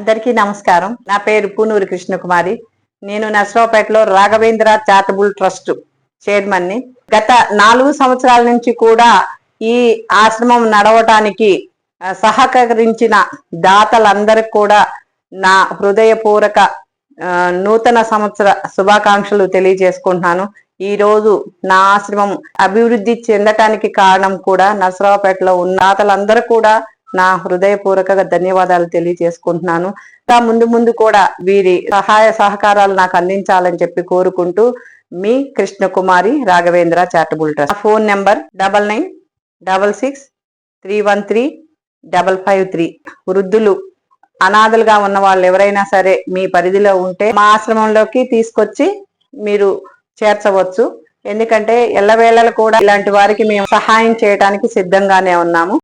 అందరికీ నమస్కారం. నా పేరు పూనూరి కృష్ణకుమారి. నేను నర్సరావుపేటలో రాఘవేంద్ర చారిటబుల్ ట్రస్ట్ చైర్మన్ని. గత నాలుగు సంవత్సరాల నుంచి కూడా ఈ ఆశ్రమం నడవటానికి సహకరించిన దాతలందరికి కూడా నా హృదయపూర్వక నూతన సంవత్సర శుభాకాంక్షలు తెలియజేసుకుంటున్నాను. ఈ రోజు నా ఆశ్రమం అభివృద్ధి చెందటానికి కారణం కూడా నర్సరావుపేటలో ఉన్న దాతలందరూ కూడా నా హృదయపూర్వక ధన్యవాదాలు తెలియజేసుకుంటున్నాను. తా ముందు ముందు కూడా వీరి సహాయ సహకారాలు నాకు అందించాలని చెప్పి కోరుకుంటూ మీ Krishnakumari Raghavendra charitable trust. Phone number double nine double six three one three double five three. వృద్ధులు అనాథలుగా ఉన్న వాళ్ళు ఎవరైనా సరే మీ పరిధిలో ఉంటే మా ఆశ్రమంలోకి తీసుకొచ్చి మీరు చేర్చవచ్చు. ఎందుకంటే ఎల్లవేళలు కూడా ఇలాంటి వారికి మేము సహాయం చేయడానికి సిద్ధంగానే ఉన్నాము.